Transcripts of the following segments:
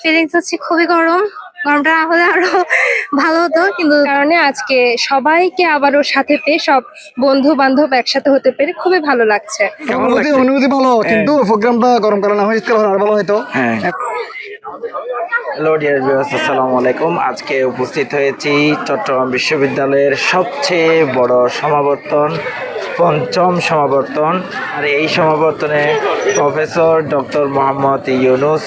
Feelings হচ্ছে খুবই গরম। গরমটা না হলে আরও ভালো হতো কিন্তু কারণে আজকে সবাইকে আবারও সাথে পেয়ে সব বন্ধু বান্ধব একসাথে হতে পেরে খুবই ভালো লাগছে। অনুভূতি ভালো কিন্তু প্রোগ্রামটা গরমকালে না হয় শীতকালে আর ভালো হ্যাঁ। হ্যালো ডিয়ার ভিউয়ার্স আসসালামু আলাইকুম। আজকে উপস্থিত হয়েছি চট্টগ্রাম বিশ্ববিদ্যালয়ের সবচেয়ে বড় সমাবর্তন পঞ্চম সমাবর্তন। আর এই সমাবর্তনে প্রফেসর ডক্টর মোহাম্মদ ইউনুস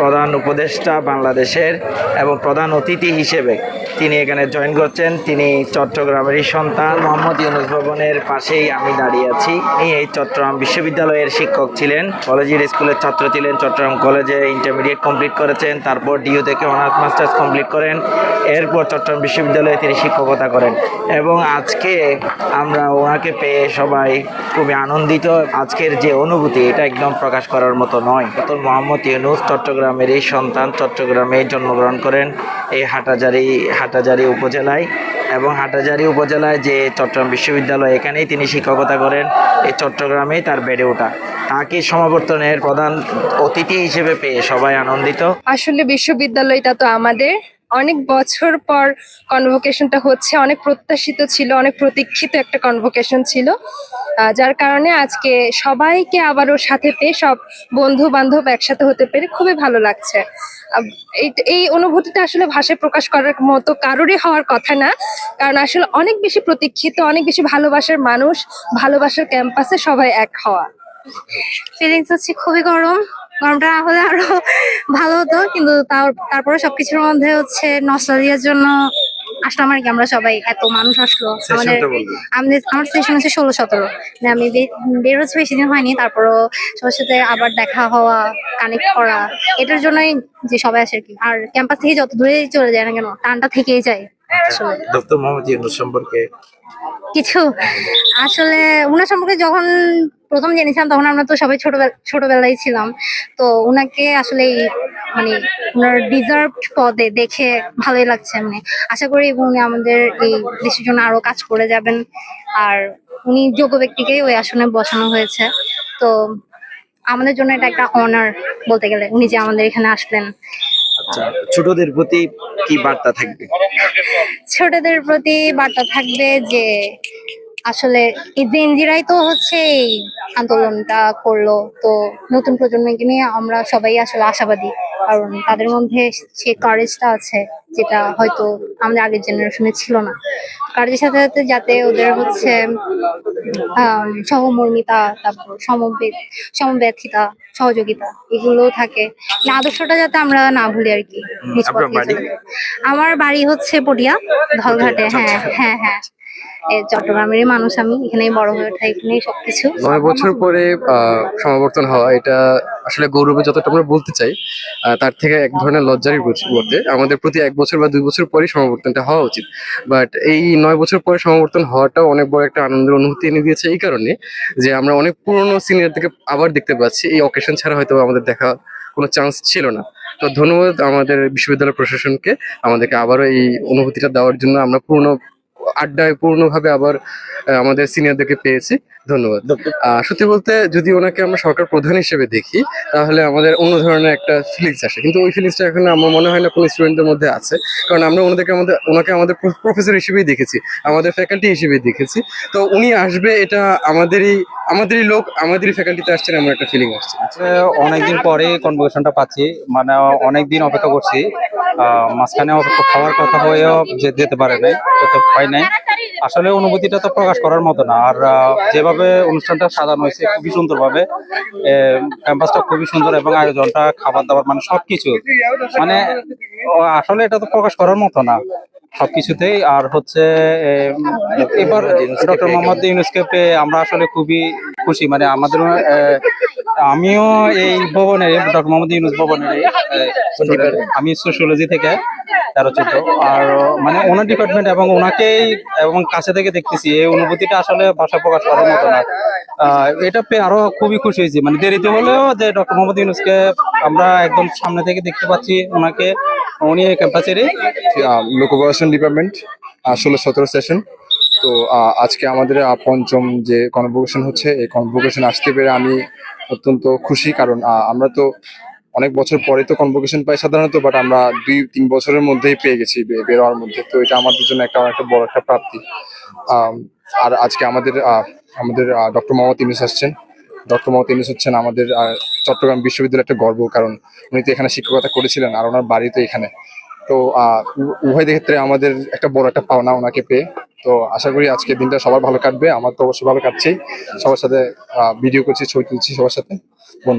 প্রধান উপদেষ্টা বাংলাদেশের এবং প্রধান অতিথি হিসেবে তিনি এখানে জয়েন করছেন। তিনি চট্টগ্রামেরই সন্তান। মোহাম্মদ ইউনুস ভবনের পাশেই আমি দাঁড়িয়ে আছি। তিনি এই চট্টগ্রাম বিশ্ববিদ্যালয়ের শিক্ষক ছিলেন, কলেজের স্কুলের ছাত্র ছিলেন, চট্টগ্রাম কলেজে ইন্টারমিডিয়েট কমপ্লিট করেছেন, তারপর ডিইউ থেকে অনার্স মাস্টার্স কমপ্লিট করেন। এরপর চট্টগ্রাম বিশ্ববিদ্যালয়ে তিনি শিক্ষকতা করেন। এবং আজকে আমরা ওনাকে পেয়ে সবাই খুবই আনন্দিত। আজকের যে অনুভূতি, এটা একদম প্রকাশ করার মতো নয়। মোহাম্মদ ইউনুস চট্টগ্রামের এই সন্তান চট্টগ্রামে জন্মগ্রহণ করেন এই হাটাজারি হাটাজারি উপজেলায় এবং হাটাজারি উপজেলায় যে চট্টগ্রাম বিশ্ববিদ্যালয়, এখানেই তিনি শিক্ষকতা করেন। এই চট্টগ্রামেই তার বেড়ে ওঠা। তাকে সমাবর্তনের প্রধান অতিথি হিসেবে পেয়ে সবাই আনন্দিত। আসলে বিশ্ববিদ্যালয়টা তো আমাদের। অনেক বছর পর কনভোকেশনটা হচ্ছে, অনেক প্রত্যাশিত ছিল, অনেক প্রতীক্ষিত একটা কনভোকেশন ছিল। যার কারণে আজকে সবাইকে আবারও সাথে পেয়ে সব বন্ধু বান্ধব একসাথে হতে পেরে খুবই ভালো লাগছে। এই অনুভূতিটা আসলে ভাষায় প্রকাশ করার মতো কারোরই হওয়ার কথা না। কারণ আসলে অনেক বেশি প্রতীক্ষিত, অনেক বেশি ভালোবাসার মানুষ, ভালোবাসার ক্যাম্পাসে সবাই এক হওয়া। ফিলিংস হচ্ছে খুবই গরম। গরমটা না হলে আরও ভালো হতো কিন্তু তারপরে সবকিছুর মধ্যে হচ্ছে নস্টালজিয়ার জন্য আসলাম আর কি আমরা সবাই এত মানুষ আসলো। আমাদের আমাদের আমার সেশন হচ্ছে ষোলো সতেরো। আমি বে- বের হচ্ছে বেশি দিন হয়নি তারপরও সবার সাথে আবার দেখা হওয়া কানেক্ট করা এটার জন্যই যে সবাই আসে আর কি। আর ক্যাম্পাস থেকে যত দূরে চলে যায় না কেন টানটা থেকেই যায়। ডক্টর মোহাম্মদ ইউনুস সম্পর্কে? কিছু আসলে উনার সম্পর্কে যখন প্রথম জেনেছিলাম তখন আমরা তো সবাই ছোটবেলা ছোটবেলায় ছিলাম। তো উনাকে আসলে মানে ওনার ডিজার্ভ পদে দেখে ভালোই লাগছে মানে। আশা করি উনি আমাদের এই দেশের জন্য আরও কাজ করে যাবেন। আর উনি যোগ্য ব্যক্তিকেই ওই আসনে বসানো হয়েছে। তো আমাদের জন্য এটা একটা অনার বলতে গেলে উনি যে আমাদের এখানে আসলেন। আচ্ছা ছোটদের প্রতি কি বার্তা থাকবে? ছোটদের প্রতি বার্তা থাকবে যে আসলে এই জেনজিরাই তো হচ্ছে এই আন্দোলনটা করল। তো নতুন প্রজন্মকে নিয়ে আমরা সবাই আসলে আশাবাদী। কারণ তাদের মধ্যে সে কারেজটা আছে যেটা হয়তো আমাদের আগের জেনারেশনে ছিল না। কারেজের সাথে সাথে যাতে ওদের হচ্ছে আহ সহমর্মিতা তারপর সমবে সমব্যথিতা সহযোগিতা এগুলো থাকে। আদর্শটা যাতে আমরা না ভুলি আর কি। আমার বাড়ি হচ্ছে পটিয়া ধলঘাটে। হ্যাঁ হ্যাঁ হ্যাঁ। চট্টগ্রামেরই মানুষ আমি, এখানেই বড় হয়ে ওঠা, এখানেই সবকিছু। নয় বছর পরে সমাবর্তন হওয়া, এটা আসলে গৌরবে যতটা আমরা বলতে চাই তার থেকে এক ধরনের লজ্জারই বলতে আমাদের প্রতি এক বছর বা দুই বছর পরেই সমাবর্তনটা হওয়া উচিত। বাট এই নয় বছর পরে সমাবর্তন হওয়াটাও অনেক বড় একটা আনন্দের অনুভূতি এনে দিয়েছে এই কারণে যে আমরা অনেক পুরনো সিনিয়রদেরকে আবার দেখতে পাচ্ছি। এই অকেশন ছাড়া হয়তো আমাদের দেখা কোনো চান্স ছিল না। তো ধন্যবাদ আমাদের বিশ্ববিদ্যালয় প্রশাসনকে, আমাদেরকে আবারও এই অনুভূতিটা দেওয়ার জন্য। আমরা পূর্ণ আড্ডায় পূর্ণভাবে আবার আমাদের সিনিয়রদেরকে পেয়েছি। ধন্যবাদ। সত্যি বলতে যদি ওনাকে আমরা সরকার প্রধান হিসেবে দেখি তাহলে আমাদের অন্য ধরনের একটা ফিলিংস আসে। কিন্তু ওই ফিলিংসটা এখন আমার মনে হয় না কোনো স্টুডেন্টদের মধ্যে আছে। কারণ আমরা ওনাদেরকে আমাদের ওনাকে আমাদের প্রফেসর হিসেবেই দেখেছি আমাদের ফ্যাকাল্টি হিসেবেই দেখেছি। তো উনি আসবে এটা আমাদেরই আমাদেরই লোক আমাদেরই ফ্যাকাল্টিতে আসছেন এমন একটা ফিলিং আসছে। অনেকদিন পরে কনভোকেশনটা পাচ্ছি। মানে অনেকদিন অপেক্ষা করছি। মাঝখানে খাওয়ার কথা হয়েও যেতে পারে নাই তো পাই নাই। আসলে অনুভূতিটা তো প্রকাশ করার মতো না। আর যেভাবে অনুষ্ঠানটা সাজানো হয়েছে, খুবই সুন্দরভাবে ক্যাম্পাসটা খুবই সুন্দর এবং আয়োজনটা, খাবার দাবার মানে সবকিছু মানে আসলে এটা তো প্রকাশ করার মতো না। সবকিছুতেই আর হচ্ছে এবার ডক্টর মোহাম্মদ ইউনুসকে পেয়ে আমরা আসলে খুবই খুশি। মানে আমাদের আমিও এই ভবনের ডক্টর মোহাম্মদ ইউনুস ভবনে আমি সোশিওলজি থেকে তেরো চোদ্দ। আর মানে ওনার ডিপার্টমেন্ট এবং ওনাকেই এবং কাছে থেকে দেখতেছি, এই অনুভূতিটা আসলে ভাষা প্রকাশ করার মতো না। এটা পেয়ে আরও খুবই খুশি হয়েছি। মানে দেরিতে হলেও যে ডক্টর মোহাম্মদ ইউনুসকে আমরা একদম সামনে থেকে দেখতে পাচ্ছি, ওনাকে উনি ক্যাম্পাসেরই লোক প্রশাসন ডিপার্টমেন্ট ষোলো সতেরো সেশন তো আজকে আমাদের পঞ্চম যে কনভোকেশন হচ্ছে, এই কনভোকেশন আসতে পেরে আমি অত্যন্ত খুশি। কারণ আমরা তো অনেক বছর পরে তো কনভোকেশন পাই সাধারণত বাট আমরা দুই, তিন বছরের মধ্যেই পেয়ে গেছি বে- বের মধ্যে। তো, এটা আমাদের জন্য একটা একটা বড় একটা প্রাপ্তি। আর আজকে আমাদের আমাদের ডক্টর মোহাম্মদ ইউনুস আসছেন। ডক্টর মমতা ইউনুস হচ্ছেন আমাদের চট্টগ্রাম বিশ্ববিদ্যালয়ের একটা গর্ব, কারণ উনি তো এখানে শিক্ষকতা করেছিলেন আর ওনার বাড়ি তো এখানে। তো উভয় ক্ষেত্রে আমাদের একটা বড় একটা পাওনা ওনাকে পেয়ে। তো আশা করি আজকে দিনটা সবার ভালো কাটবে, আমার তো অবশ্যই ভালো কাটছেই। সবার সাথে ভিডিও করছি, ছবি তুলছি সবার সাথে। বন্ধু